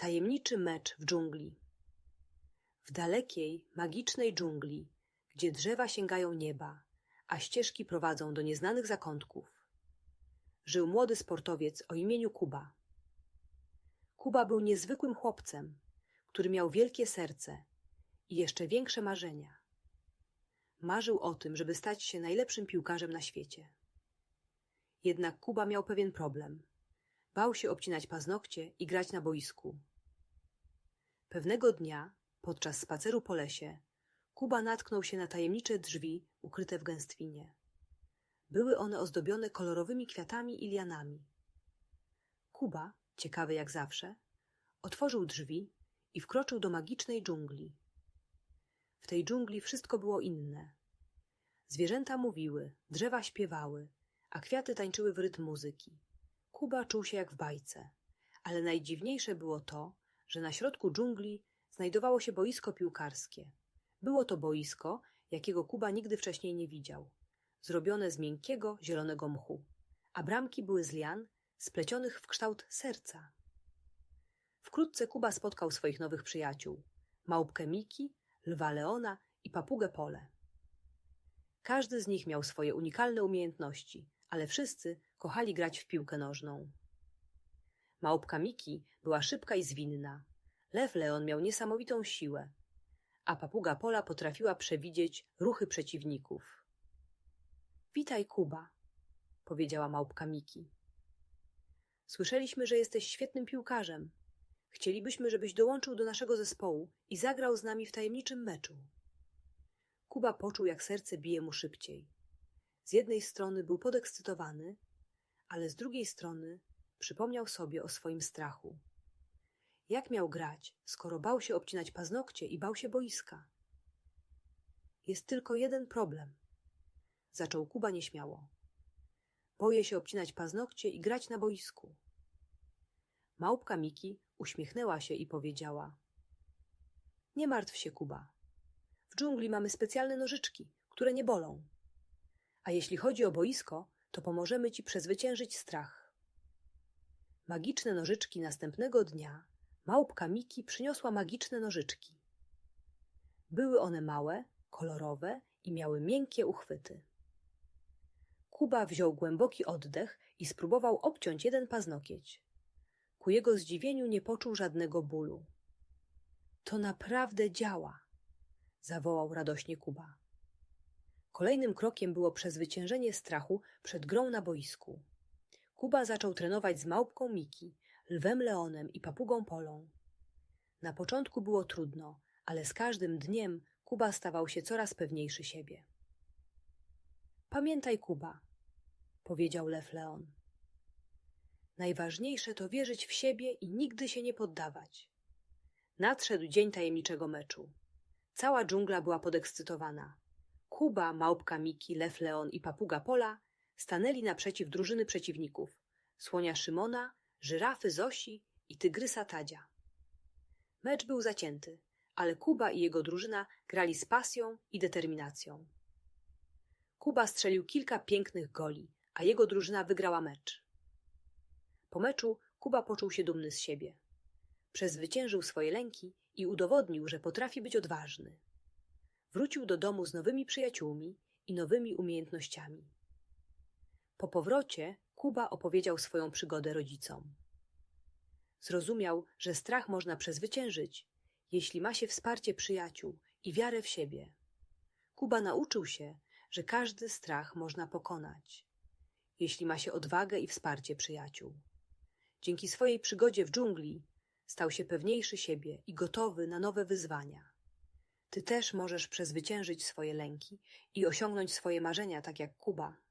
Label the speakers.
Speaker 1: Tajemniczy mecz w dżungli. W dalekiej, magicznej dżungli, gdzie drzewa sięgają nieba, a ścieżki prowadzą do nieznanych zakątków, żył młody sportowiec o imieniu Kuba. Kuba był niezwykłym chłopcem, który miał wielkie serce i jeszcze większe marzenia. Marzył o tym, żeby stać się najlepszym piłkarzem na świecie. Jednak Kuba miał pewien problem. Bał się obcinać paznokcie i grać na boisku. Pewnego dnia, podczas spaceru po lesie, Kuba natknął się na tajemnicze drzwi ukryte w gęstwinie. Były one ozdobione kolorowymi kwiatami i lianami. Kuba, ciekawy jak zawsze, otworzył drzwi i wkroczył do magicznej dżungli. W tej dżungli wszystko było inne. Zwierzęta mówiły, drzewa śpiewały, a kwiaty tańczyły w rytm muzyki. Kuba czuł się jak w bajce, ale najdziwniejsze było to, że na środku dżungli znajdowało się boisko piłkarskie. Było to boisko, jakiego Kuba nigdy wcześniej nie widział, zrobione z miękkiego, zielonego mchu, a bramki były z lian splecionych w kształt serca. Wkrótce Kuba spotkał swoich nowych przyjaciół małpkę Miki, lwa Leona i papugę Pole. Każdy z nich miał swoje unikalne umiejętności, ale wszyscy kochali grać w piłkę nożną. Małpka Miki była szybka i zwinna. Lew Leon miał niesamowitą siłę, a papuga Pola potrafiła przewidzieć ruchy przeciwników. Witaj, Kuba, powiedziała małpka Miki. Słyszeliśmy, że jesteś świetnym piłkarzem. Chcielibyśmy, żebyś dołączył do naszego zespołu i zagrał z nami w tajemniczym meczu. Kuba poczuł, jak serce bije mu szybciej. Z jednej strony był podekscytowany, ale z drugiej strony przypomniał sobie o swoim strachu. Jak miał grać, skoro bał się obcinać paznokcie i bał się boiska? Jest tylko jeden problem. Zaczął Kuba nieśmiało. Boję się obcinać paznokcie i grać na boisku. Małpka Miki uśmiechnęła się i powiedziała: Nie martw się, Kuba. W dżungli mamy specjalne nożyczki, które nie bolą. A jeśli chodzi o boisko, to pomożemy ci przezwyciężyć strach. Magiczne nożyczki następnego dnia małpka Miki przyniosła magiczne nożyczki. Były one małe, kolorowe i miały miękkie uchwyty. Kuba wziął głęboki oddech i spróbował obciąć jeden paznokieć. Ku jego zdziwieniu nie poczuł żadnego bólu. To naprawdę działa, zawołał radośnie Kuba. Kolejnym krokiem było przezwyciężenie strachu przed grą na boisku. Kuba zaczął trenować z małpką Miki, lwem Leonem i papugą Polą. Na początku było trudno, ale z każdym dniem Kuba stawał się coraz pewniejszy siebie. Pamiętaj, Kuba, powiedział lew Leon. Najważniejsze to wierzyć w siebie i nigdy się nie poddawać. Nadszedł dzień tajemniczego meczu. Cała dżungla była podekscytowana. Kuba, małpka Miki, lew Leon i papuga Pola stanęli naprzeciw drużyny przeciwników słonia Szymona, żyrafy Zosi i tygrysa Tadzia. Mecz był zacięty, ale Kuba i jego drużyna grali z pasją i determinacją. Kuba strzelił kilka pięknych goli, a jego drużyna wygrała mecz. Po meczu Kuba poczuł się dumny z siebie. Przezwyciężył swoje lęki i udowodnił, że potrafi być odważny. Wrócił do domu z nowymi przyjaciółmi i nowymi umiejętnościami. Po powrocie Kuba opowiedział swoją przygodę rodzicom. Zrozumiał, że strach można przezwyciężyć, jeśli ma się wsparcie przyjaciół i wiarę w siebie. Kuba nauczył się, że każdy strach można pokonać, jeśli ma się odwagę i wsparcie przyjaciół. Dzięki swojej przygodzie w dżungli stał się pewniejszy siebie i gotowy na nowe wyzwania. Ty też możesz przezwyciężyć swoje lęki i osiągnąć swoje marzenia tak jak Kuba.